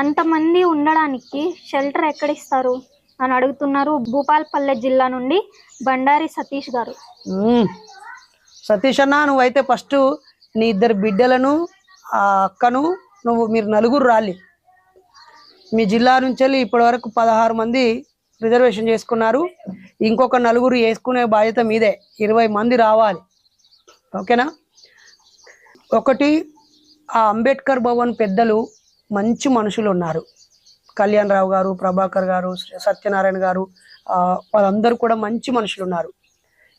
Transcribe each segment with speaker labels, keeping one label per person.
Speaker 1: అంతమంది ఉండడానికి షెల్టర్ ఎక్కడ ఇస్తారు అని అడుగుతున్నారు భూపాల్పల్లె జిల్లా నుండి బండారి సతీష్ గారు.
Speaker 2: సతీష్ అన్న నువ్వైతే ఫస్ట్ నీ ఇద్దరు బిడ్డలను ఆ అక్కను నువ్వు మీరు నలుగురు రాలి. మీ జిల్లా నుంచి వెళ్ళి ఇప్పటి వరకు పదహారు మంది రిజర్వేషన్ చేసుకున్నారు. ఇంకొక నలుగురు వేసుకునే బాధ్యత మీదే. ఇరవై మంది రావాలి. ఓకేనా? ఒకటి ఆ అంబేద్కర్ భవన్ పెద్దలు మంచి మనుషులు ఉన్నారు. కళ్యాణ్ రావు గారు ప్రభాకర్ గారు సత్యనారాయణ గారు వాళ్ళందరూ కూడా మంచి మనుషులు ఉన్నారు.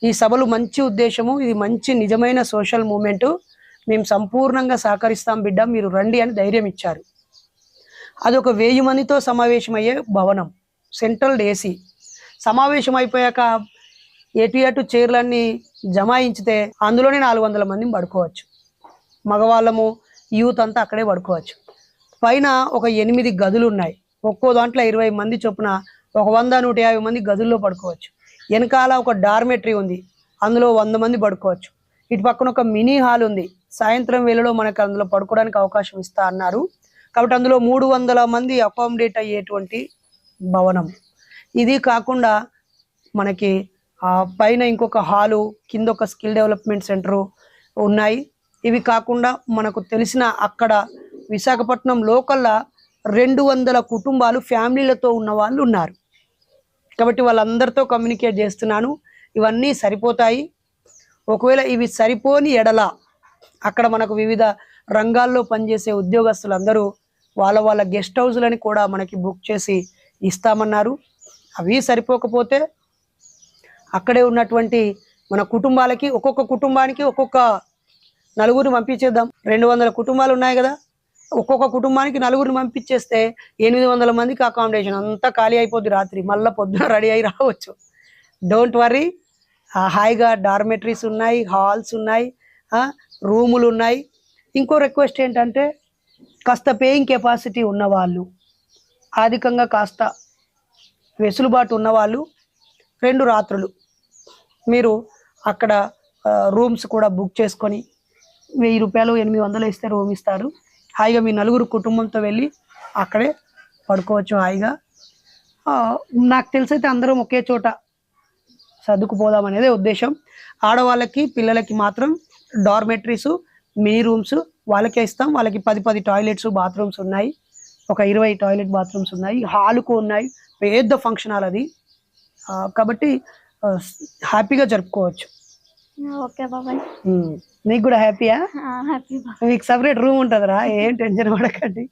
Speaker 2: ఈ సభలు మంచి ఉద్దేశము ఇది మంచి నిజమైన సోషల్ మూమెంట్. మేము సంపూర్ణంగా సహకరిస్తాం బిడ్డ మీరు రండి అని ధైర్యం ఇచ్చారు. అది ఒక వెయ్యి మందితో సమావేశమయ్యే భవనం సెంట్రల్ ఏసీ. సమావేశం అయిపోయాక ఎటు అటు చైర్లన్నీ జమాయించితే అందులోనే నాలుగు వందల మందిని పడుకోవచ్చు. మగవాళ్ళము యూత్ అంతా అక్కడే పడుకోవచ్చు. పైన ఒక ఎనిమిది గదులు ఉన్నాయి. ఒక్కో దాంట్లో ఇరవై మంది చొప్పున ఒక వంద నూట యాభై మంది గదుల్లో పడుకోవచ్చు. వెనకాల ఒక డార్మెటరీ ఉంది. అందులో వంద మంది పడుకోవచ్చు. ఇటు పక్కన ఒక మినీ హాల్ ఉంది. సాయంత్రం వేళలో మనకు అందులో పడుకోవడానికి అవకాశం ఇస్తా అన్నారు. కాబట్టి అందులో మూడు వందల మంది అకామిడేట్ అయ్యేటువంటి భవనం. ఇది కాకుండా మనకి ఆ పైన ఇంకొక హాలు కింద ఒక స్కిల్ డెవలప్మెంట్ సెంటరు ఉన్నాయి. ఇవి కాకుండా మనకు తెలిసిన అక్కడ విశాఖపట్నం లోకల్లా రెండు వందల కుటుంబాలు ఫ్యామిలీలతో ఉన్న వాళ్ళు ఉన్నారు. కాబట్టి వాళ్ళందరితో కమ్యూనికేట్ చేస్తున్నాను. ఇవన్నీ సరిపోతాయి. ఒకవేళ ఇవి సరిపోని ఎడల అక్కడ మనకు వివిధ రంగాల్లో పనిచేసే ఉద్యోగస్తులందరూ వాళ్ళ వాళ్ళ గెస్ట్ హౌస్లని కూడా మనకి బుక్ చేసి ఇస్తామన్నారు. అవి సరిపోకపోతే అక్కడే ఉన్నటువంటి మన కుటుంబాలకి ఒక్కొక్క కుటుంబానికి ఒక్కొక్క నలుగురిని పంపించేద్దాం. రెండు వందల కుటుంబాలు ఉన్నాయి కదా. ఒక్కొక్క కుటుంబానికి నలుగురిని పంపించేస్తే ఎనిమిది వందల మందికి అకామిడేషన్ అంతా ఖాళీ అయిపోద్ది రాత్రి. మళ్ళీ పొద్దున రెడీ అయి రావచ్చు. డోంట్ వరీ హాయిగా డార్మెటరీస్ ఉన్నాయి హాల్స్ ఉన్నాయి రూములు ఉన్నాయి. ఇంకో రిక్వెస్ట్ ఏంటంటే కాస్త పేయింగ్ కెపాసిటీ ఉన్నవాళ్ళు అధికంగా కాస్త వెసులుబాటు ఉన్నవాళ్ళు రెండు రాత్రులు. మీరు అక్కడ రూమ్స్ కూడా బుక్ చేసుకొని వెయ్యి రూపాయలు ఎనిమిది వందలు ఇస్తే రూమ్ ఇస్తారు. హాయిగా మీ నలుగురు కుటుంబంతో వెళ్ళి అక్కడే పడుకోవచ్చు హాయిగా. నాకు తెలిసైతే అందరం ఒకే చోట సర్దుకుపోదాం అనేదే ఉద్దేశం. ఆడవాళ్ళకి పిల్లలకి మాత్రం డార్మెటరీస్ మినీ రూమ్స్ వాళ్ళకే ఇస్తాం. వాళ్ళకి పది పది టాయిలెట్స్ బాత్రూమ్స్ ఉన్నాయి. ఒక ఇరవై టాయిలెట్ బాత్రూమ్స్ ఉన్నాయి. హాలుకు ఉన్నాయి. పెద్ద ఫంక్షన్ హాల్ అది. కాబట్టి హ్యాపీగా జరుపుకోవచ్చు.
Speaker 1: ఓకే బాబాయ్.
Speaker 2: నీకు కూడా హ్యాపీయా?
Speaker 1: హ్యాపీ
Speaker 2: మీకు సపరేట్ రూమ్ ఉంటుందిరా ఏం టెన్షన్ పడకండి.